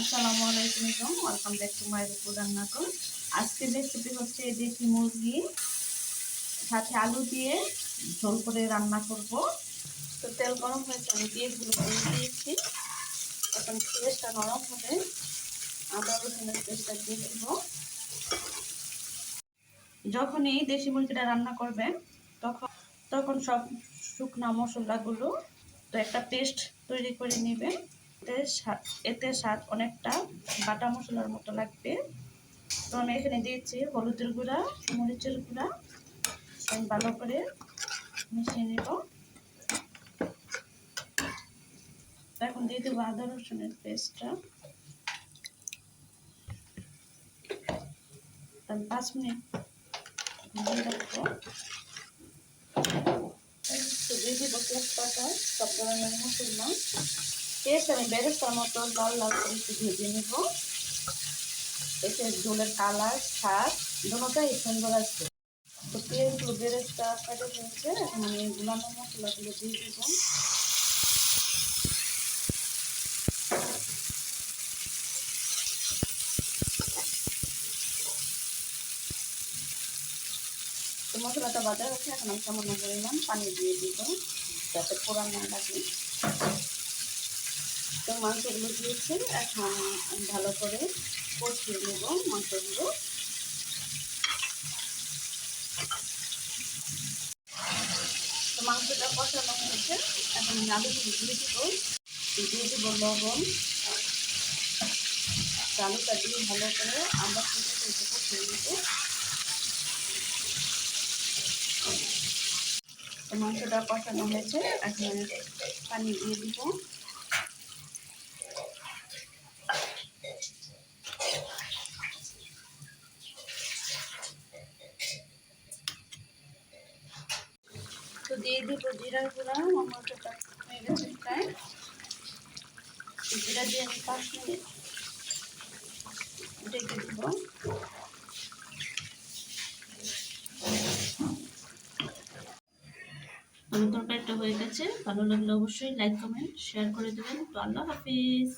আসসালামু আলাইকুম welcome back to my Rupu রান্নাঘর। আজকের রেসিপি হচ্ছে দেশি মুরগি, সাথে আলু দিয়ে ঝোল করে রান্না করব। তো তেল গরম হয়েছে, আমি পেঁয়াজগুলো করে দিয়েছি। এখন পেঁয়াজটা নরম হবে। আদা রসুনের পেস্টটা দিয়ে দেব। যখন এই দেশি মুরগিটা রান্না করবেন, তখন তখন সব শুকনা মশলাগুলো তো একটা পেস্ট তৈরি করে নেবেন। এতে স্বাদ এতে স্বাদ অনেকটা বাটা মশলার মতো লাগবে। তো আমি এখানে দিয়েছি হলুদের গুঁড়া, মরিচের গুঁড়া। আমি ভালো করে মিশিয়ে নেব। এখন দিয়ে দেবো আদা রসুনের পেস্টটা। পাঁচ মিনিট ভেজে রাখব। দিয়ে দেবো তেজপাতা, সব ধরনের মশলা। পেঁয়াজ আমি বেরেস্তার মতো লাল লাল করে একটু ভেজে নেব। এতে ঝোলের কালার, স্বাদ দুটোটাই সুন্দর আসবে তো পেঁয়াজগুলো বেরেস্তা কাটে ফেলছে এখন আমি গুলানো মশলাগুলো দিয়ে দেবো। তো মশলাটা বাজা হচ্ছে এখন আমি সামান্য পরিমাণ পানি দিয়ে দিব, যাতে পোড়া না লাগে। তো মাংসগুলো দিয়েছি। এখন ভালো করে কষিয়ে নেব মাংসগুলো। তো মাংসটা কষানো হয়েছে। এখন আলুগুলো দিয়ে দিব। দিয়ে দিব লবণ। আলুটা দিয়ে ভালো করে আমরা কষিয়ে নেব। মাংসটা কষানো হয়েছে। এখন পানি দিয়ে দিব। দিয়ে দিব জিরার গুঁড়া। মশলাটা হয়ে গেছে প্রায়। জিরা দিয়ে আমি পাঁচ মিনিট ঢেকে দিব। আমার তরকারিটা হয়ে গেছে। ভালো লাগলে অবশ্যই লাইক কমেন্ট শেয়ার করে দেবেন। তো আল্লাহ হাফিজ।